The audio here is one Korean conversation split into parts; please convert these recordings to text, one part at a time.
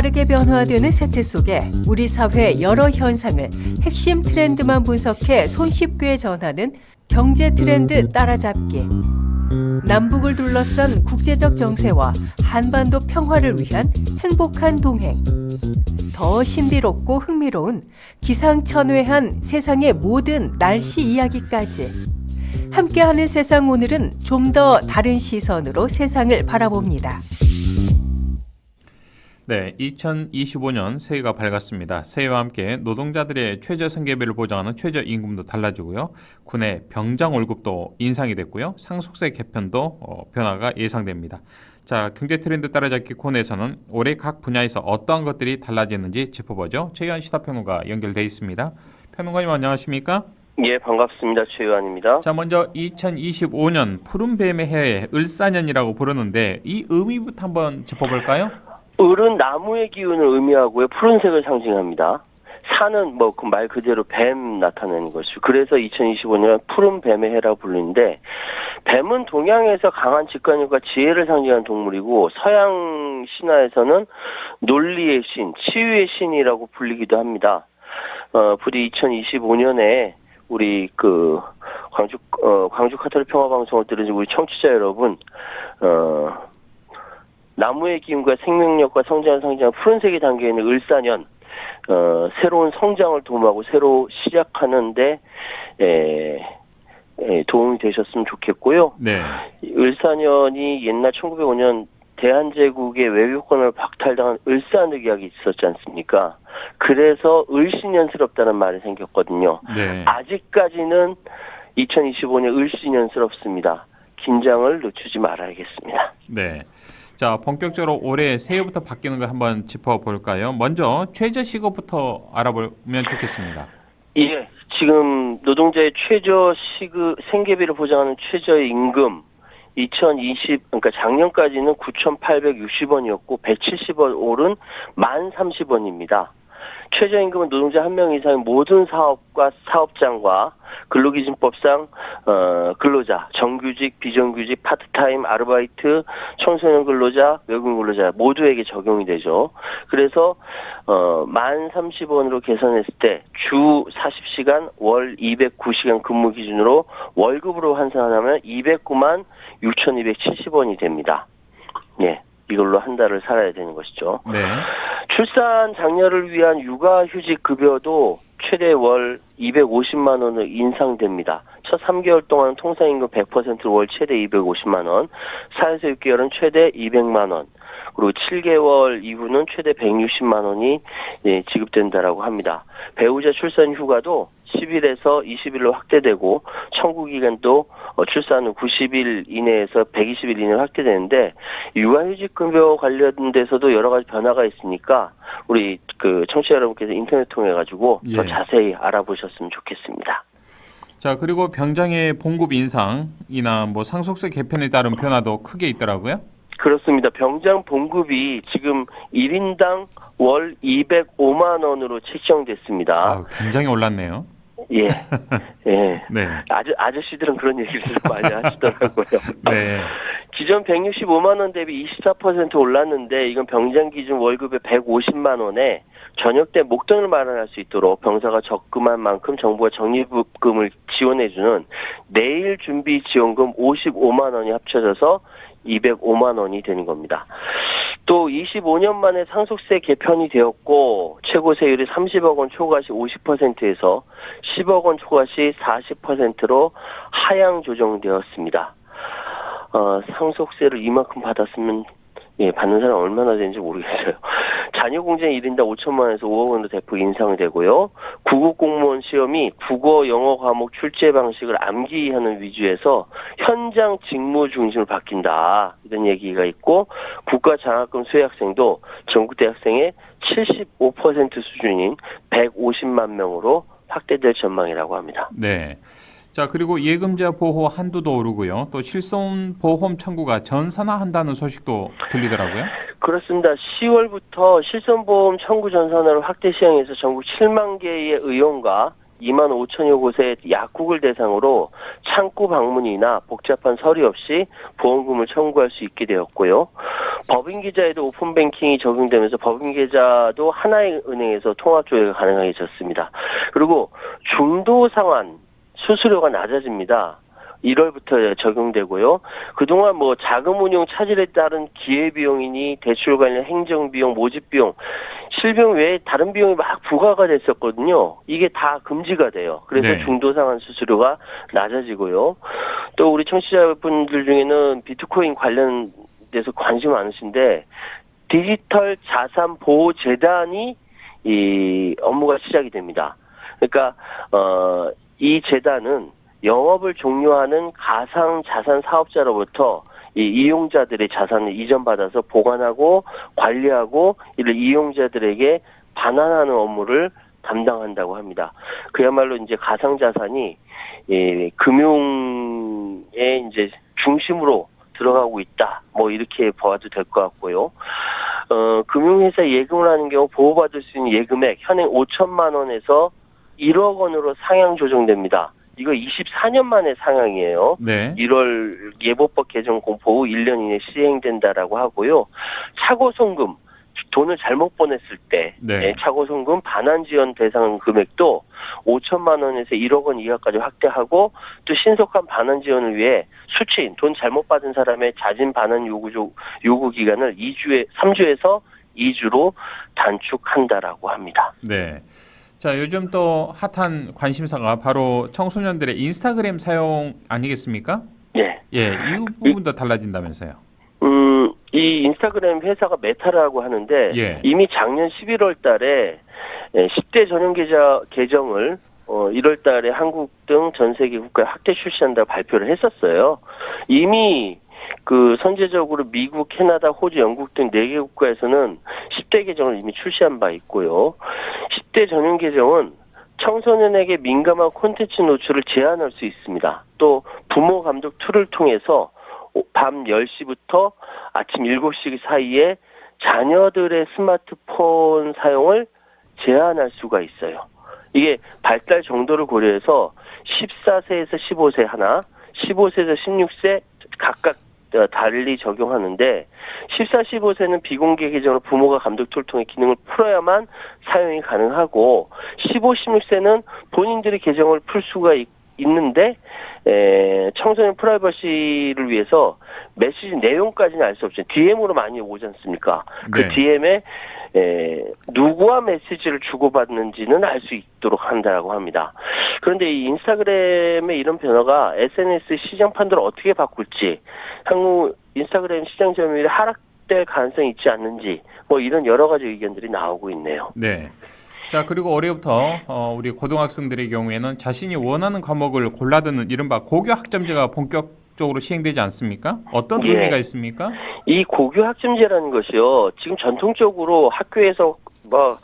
빠르게 변화되는 세태 속에 우리 사회 여러 현상을 핵심 트렌드만 분석해 손쉽게 전하는 경제 트렌드 따라잡기. 남북을 둘러싼 국제적 정세와 한반도 평화를 위한 행복한 동행. 더 신비롭고 흥미로운 기상천외한 세상의 모든 날씨 이야기까지. 함께하는 세상 오늘은 좀 더 다른 시선으로 세상을 바라봅니다. 네, 2025년 새해가 밝았습니다. 새해와 함께 노동자들의 최저 생계비를 보장하는 최저 임금도 달라지고요. 군의 병장 월급도 인상이 됐고요. 상속세 개편도 어, 변화가 예상됩니다. 자, 경제 트렌드 따라잡기 코너에서는 올해 각 분야에서 어떠한 것들이 달라졌는지 짚어보죠. 최현 시사평론가 연결돼 있습니다. 평론가님 안녕하십니까? 예, 반갑습니다. 최유한입니다. 자, 먼저 2025년 푸른 뱀의 해에 을사년이라고 부르는데 이 의미부터 한번 짚어볼까요? 을은 나무의 기운을 의미하고요. 푸른색을 상징합니다. 산은 뭐그말 그대로 뱀 나타내는 것이고 그래서 2025년 푸른 뱀의 해라고 불리는데 뱀은 동양에서 강한 직관력과 지혜를 상징하는 동물이고 서양 신화에서는 논리의 신, 치유의 신이라고 불리기도 합니다. 어, 부디 2025년에 우리 그 광주 어, 광주 카톨릭 평화 방송을 들으신 우리 청취자 여러분 어 나무의 기운과 생명력과 성장을 상징하는 푸른색이 담겨 있는 을사년 어 새로운 성장을 도모하고 새로 시작하는데 에, 에 도움이 되셨으면 좋겠고요. 네. 을사년이 옛날 1905년 대한제국의 외교권을 박탈당한 을사늑약이 있었지 않습니까? 그래서 을신년스럽다는 말이 생겼거든요. 네. 아직까지는 2025년 을신년스럽습니다. 긴장을 늦추지 말아야겠습니다. 네. 자, 본격적으로 올해 새해부터 바뀌는 거 한번 짚어볼까요? 먼저 최저 시급부터 알아보면 좋겠습니다. 예, 지금 노동자의 최저 시급 생계비를 보장하는 최저 임금 2020 그러니까 작년까지는 9,860원이었고 170원 오른 1,030원입니다. 최저임금은 노동자 한 명 이상의 모든 사업과 사업장과 근로기준법상 어, 근로자, 정규직, 비정규직, 파트타임, 아르바이트, 청소년 근로자, 외국인 근로자 모두에게 적용이 되죠. 그래서 어, 만 30원으로 계산했을 때 주 40시간 월 209시간 근무 기준으로 월급으로 환산하면 209만 6,270원이 됩니다. 예. 이걸로 한 달을 살아야 되는 것이죠. 네. 출산 장려를 위한 육아휴직 급여도 최대 월 250만 원을 인상됩니다. 첫 3개월 동안 통상임금 100%로 월 최대 250만 원, 4에서 6개월은 최대 200만 원, 그리고 7개월 이후는 최대 160만 원이 예, 지급된다라고 합니다. 배우자 출산 휴가도 10일에서 20일로 확대되고 청구 기간도 어, 출산 후 90일 이내에서 120일 이내로 확대되는데 육아휴직 급여 관련돼서도 여러 가지 변화가 있으니까 우리 그 청취자 여러분께서 인터넷 통해 가지고 더 예. 자세히 알아보셨으면 좋겠습니다. 자, 그리고 병장의 봉급 인상이나 뭐 상속세 개편에 따른 변화도 크게 있더라고요. 그렇습니다. 병장 봉급이 지금 1인당 월 205만 원으로 책정됐습니다. 아, 굉장히 올랐네요. 예. 예. 네. 아저, 아저씨들은 그런 얘기를 좀 많이 하시더라고요. 네. 기존 165만 원 대비 24% 올랐는데 이건 병장 기준 월급의 150만 원에 저녁 때 목돈을 마련할 수 있도록 병사가 적금한 만큼 정부가 적립금을 지원해주는 내일 준비 지원금 55만 원이 합쳐져서 205만 원이 되는 겁니다. 또 25년 만에 상속세 개편이 되었고 최고 세율이 30억 원 초과시 50%에서 10억 원 초과시 40%로 하향 조정되었습니다. 어, 상속세를 이만큼 받았으면 예, 받는 사람 얼마나 되는지 모르겠어요. 자녀 공제 1인당 5천만 원에서 5억 원으로 대폭 인상이 되고요. 구급 공무원 시험이 국어, 영어 과목 출제 방식을 암기하는 위주에서 현장 직무 중심으로 바뀐다. 이런 얘기가 있고 국가 장학금 수혜 학생도 전국 대학생의 75% 수준인 150만 명으로 확대될 전망이라고 합니다. 네. 자, 그리고 예금자 보호 한도도 오르고요. 또 실손 보험 청구가 전산화한다는 소식도 들리더라고요. 그렇습니다. 10월부터 실손보험 청구 전산화를 확대 시행해서 전국 7만 개의 의원과 2만 5천여 곳의 약국을 대상으로 창구 방문이나 복잡한 서류 없이 보험금을 청구할 수 있게 되었고요. 법인 계좌에도 오픈 뱅킹이 적용되면서 법인 계좌도 하나의 은행에서 통합 조회가 가능해졌습니다. 그리고 중도 상환 수수료가 낮아집니다. 1월부터 적용되고요. 그동안 뭐 자금 운용 차질에 따른 기회 비용이니 대출 관련 행정 비용, 모집 비용, 실비용 외에 다른 비용이 막 부과가 됐었거든요. 이게 다 금지가 돼요. 그래서 네. 중도 상환 수수료가 낮아지고요. 또 우리 청취자분들 중에는 비트코인 관련돼서 관심 많으신데 디지털 자산 보호 재단이 이 업무가 시작이 됩니다. 그러니까 어, 이 재단은 영업을 종료하는 가상 자산 사업자로부터 이 이용자들의 자산을 이전받아서 보관하고 관리하고 이를 이용자들에게 반환하는 업무를 담당한다고 합니다. 그야말로 이제 가상 자산이 예, 금융의 이제 중심으로 들어가고 있다. 뭐 이렇게 봐도 될 것 같고요. 어, 금융회사 예금을 하는 경우 보호받을 수 있는 예금액 현행 5천만 원에서 1억 원으로 상향 조정됩니다. 이거 24년 만에 상향이에요. 네. 1월 예보법 개정 공포 후 1년 이내 시행된다라고 하고요. 차고 송금 돈을 잘못 보냈을 때 네. 예, 차고 송금 반환 지원 대상 금액도 5천만 원에서 1억 원 이하까지 확대하고 또 신속한 반환 지원을 위해 수취인 돈 잘못 받은 사람의 자진 반환 요구 조- 요구 기간을 2주에 3주에서 2주로 단축한다라고 합니다. 네. 자, 요즘 또 핫한 관심사가 바로 청소년들의 인스타그램 사용 아니겠습니까? 예. 예, 이 부분도 달라진다면서요. 음, 이 인스타그램 회사가 메타라고 하는데 예. 이미 작년 11월 달에 10대 전용 계좌 계정을 어, 1월 달에 한국 등 전 세계 국가에 확대 출시한다고 발표를 했었어요. 이미 그 선제적으로 미국, 캐나다, 호주, 영국 등 4개 국가에서는 10대 계정을 이미 출시한 바 있고요. 10대 전용 계정은 청소년에게 민감한 콘텐츠 노출을 제한할 수 있습니다. 또 부모 감독 툴을 통해서 밤 10시부터 아침 7시 사이에 자녀들의 스마트폰 사용을 제한할 수가 있어요. 이게 발달 정도를 고려해서 14세에서 15세 하나, 15세에서 16세 각각 어, 달리 적용하는데 14, 15세는 비공개 계정으로 부모가 감독 툴을 통해 기능을 풀어야만 사용이 가능하고 15, 16세는 본인들이 계정을 풀 수가 있, 있는데 에, 청소년 프라이버시를 위해서 메시지 내용까지는 알 수 없죠. DM으로 많이 오지 않습니까? 그 네. DM에 에, 누구와 메시지를 주고받는지는 알 수 있도록 한다고 합니다. 그런데 이 인스타그램의 이런 변화가 SNS 시장 판도를 어떻게 바꿀지, 향후 인스타그램 시장 점유율이 하락될 가능성이 있지 않는지, 뭐 이런 여러 가지 의견들이 나오고 있네요. 네. 자, 그리고 올해부터 어, 우리 고등학생들의 경우에는 자신이 원하는 과목을 골라 듣는 이른바 고교 학점제가 본격적으로 시행되지 않습니까? 어떤 예. 의미가 있습니까? 이 고교 학점제라는 것이요, 지금 전통적으로 학교에서 뭐,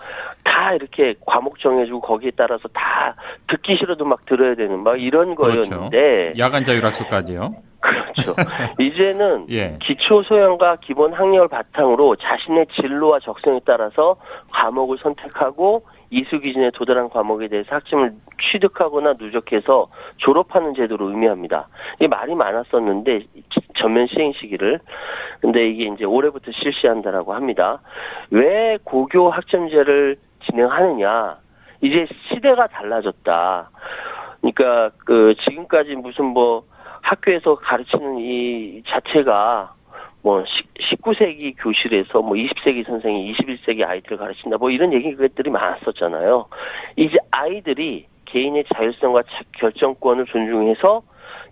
다 이렇게 과목 정해주고 거기에 따라서 다 듣기 싫어도 막 들어야 되는 막 이런 그렇죠. 거였는데, 야간 자율학습까지요. 그렇죠. 이제는 예. 기초 소양과 기본 학력을 바탕으로 자신의 진로와 적성에 따라서 과목을 선택하고 이수 기준에 도달한 과목에 대해서 학점을 취득하거나 누적해서 졸업하는 제도를 의미합니다. 이게 말이 많았었는데 전면 시행 시기를 근데 이게 이제 올해부터 실시한다라고 합니다. 왜 고교 학점제를 진행하느냐? 이제 시대가 달라졌다. 그러니까 그 지금까지 무슨 뭐 학교에서 가르치는 이 자체가 뭐 19세기 교실에서 뭐 20세기 선생이 21세기 아이들을 가르친다 뭐 이런 얘기들이 많았었잖아요. 이제 아이들이 개인의 자율성과 자- 결정권을 존중해서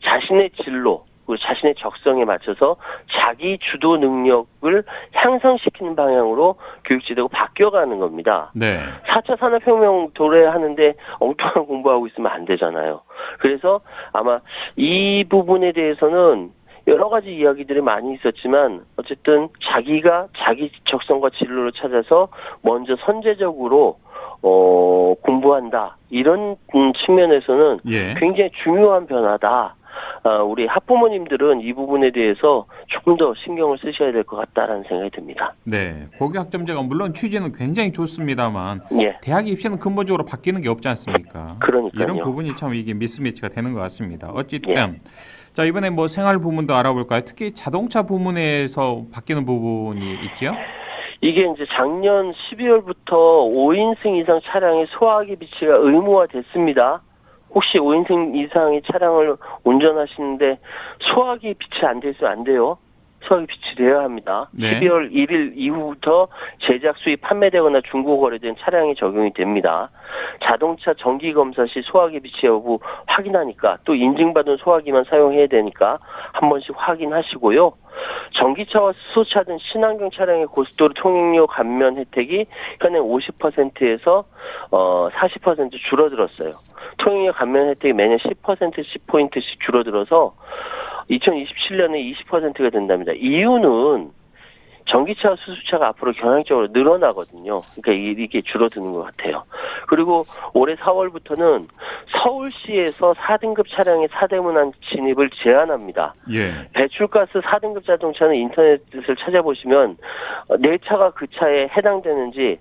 자신의 진로 그리고 자신의 적성에 맞춰서 자기 주도 능력을 향상시키는 방향으로 교육제도가 바뀌어가는 겁니다. 네. 4차 산업혁명 도래하는데 엉뚱한 공부하고 있으면 안 되잖아요. 그래서 아마 이 부분에 대해서는 여러 가지 이야기들이 많이 있었지만 어쨌든 자기가 자기 적성과 진로를 찾아서 먼저 선제적으로 어 공부한다 이런 음, 측면에서는 예. 굉장히 중요한 변화다. 아, 우리 학부모님들은 이 부분에 대해서 조금 더 신경을 쓰셔야 될 것 같다라는 생각이 듭니다. 네, 고교 학점제가 물론 취지는 굉장히 좋습니다만 예, 대학 입시는 근본적으로 바뀌는 게 없지 않습니까? 그러니까요. 이런 부분이 참 이게 미스매치가 되는 것 같습니다. 어쨌든 예. 자 이번에 뭐 생활 부문도 알아볼까요? 특히 자동차 부문에서 바뀌는 부분이 있죠? 이게 이제 작년 12월부터 5인승 이상 차량의 소화기 비치가 의무화됐습니다. 혹시 5인승 이상의 차량을 운전하시는데 소화기 비치 안돼 있으면 안 돼요. 소화기 비치되어야 합니다. 네. 12월 1일 이후부터 제작 수입 판매되거나 중고 거래된 차량이 적용이 됩니다. 자동차 정기 검사 시 소화기 비치 여부 확인하니까 또 인증받은 소화기만 사용해야 되니까 한 번씩 확인하시고요. 전기차와 수소차 등 친환경 차량의 고속도로 통행료 감면 혜택이 현행 50%에서 어 40% 줄어들었어요. 통행료 감면 혜택이 매년 10%씩 포인트씩 줄어들어서 2027년에 20%가 된답니다. 이유는 전기차와 수소차가 앞으로 경향적으로 늘어나거든요. 그러니까 이- 이게 줄어드는 것 같아요. 그리고 올해 4월부터는 서울시에서 4등급 차량의 4대문안 진입을 제한합니다. 예. 배출가스 4등급 자동차는 인터넷을 찾아보시면 어, 내 차가 그 차에 해당되는지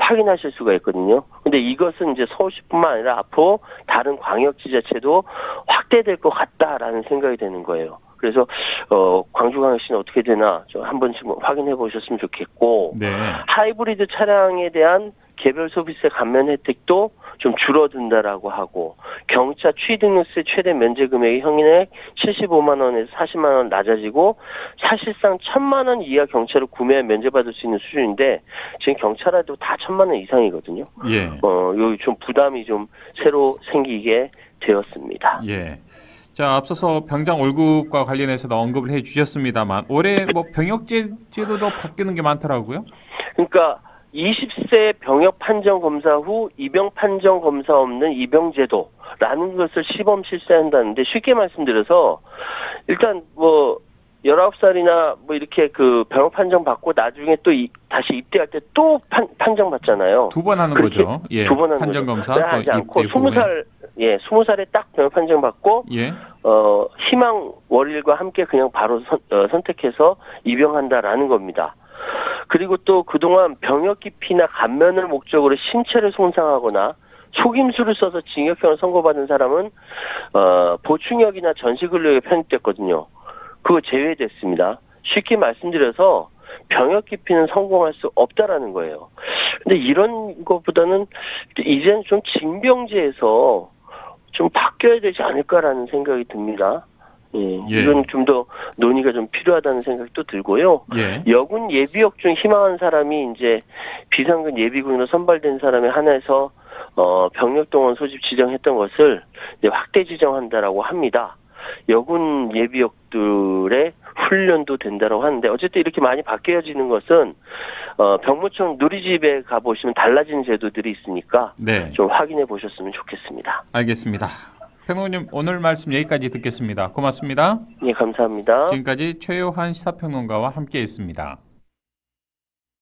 확인하실 수가 있거든요. 근데 이것은 이제 서울시뿐만 아니라 앞으로 다른 광역 지자체도 확대될 것 같다라는 생각이 되는 거예요. 그래서 어 광주광역시는 어떻게 되나 좀 한 번씩 확인해 보셨으면 좋겠고 네. 하이브리드 차량에 대한 개별 소비세 감면 혜택도 좀 줄어든다라고 하고 경차 취등록세 최대 면제 금액이 현인액 75만 원에서 40만 원 낮아지고 사실상 1000만 원 이하 경차를 구매해 면제받을 수 있는 수준인데 지금 경차라도 다 1000만 원 이상이거든요. 예. 어, 여기 좀 부담이 좀 새로 생기게 되었습니다. 예. 자, 앞서서 병장 월급과 관련해서도 언급을 해 주셨습니다만 올해 뭐 병역 제- 제도도 바뀌는 게 많더라고요. 그러니까 20세 병역 판정 검사 후 입영 판정 검사 없는 입영 제도라는 것을 시범 실시한다는데 쉽게 말씀드려서 일단 뭐 19살이나 뭐 이렇게 그 병역 판정 받고 나중에 또 이- 다시 입대할 때 또 판정 받잖아요. 두 번 하는 거죠. 예. 두 번 하는 판정 거죠. 검사 네, 또 하지 않고 입대 부분에. 20살 예, 20살에 딱 병역 판정 받고 예. 어, 희망 월일과 함께 그냥 바로 선, 어, 선택해서 입영한다라는 겁니다. 그리고 또 그동안 병역 기피나 감면을 목적으로 신체를 손상하거나 속임수를 써서 징역형을 선고받은 사람은 어, 보충역이나 전시근로에 편입됐거든요. 그거 제외됐습니다. 쉽게 말씀드려서 병역 기피는 성공할 수 없다라는 거예요. 근데 이런 것보다는 이제는 좀 징병제에서 좀 바뀌어야 되지 않을까라는 생각이 듭니다. 예, 예. 이건 좀 더 논의가 좀 필요하다는 생각이 또 들고요. 예. 여군 예비역 중 희망한 사람이 이제 비상근 예비군으로 선발된 사람에 한해서 어 병력 동원 소집 지정했던 것을 이제 확대 지정한다라고 합니다. 여군 예비역들의 훈련도 된다라고 하는데 어쨌든 이렇게 많이 바뀌어지는 것은 어 병무청 누리집에 가 보시면 달라진 제도들이 있으니까 네. 좀 확인해 보셨으면 좋겠습니다. 알겠습니다. 평론님 오늘 말씀 여기까지 듣겠습니다. 고맙습니다. 예, 감사합니다. 지금까지 최요한 시사평론가와 함께했습니다.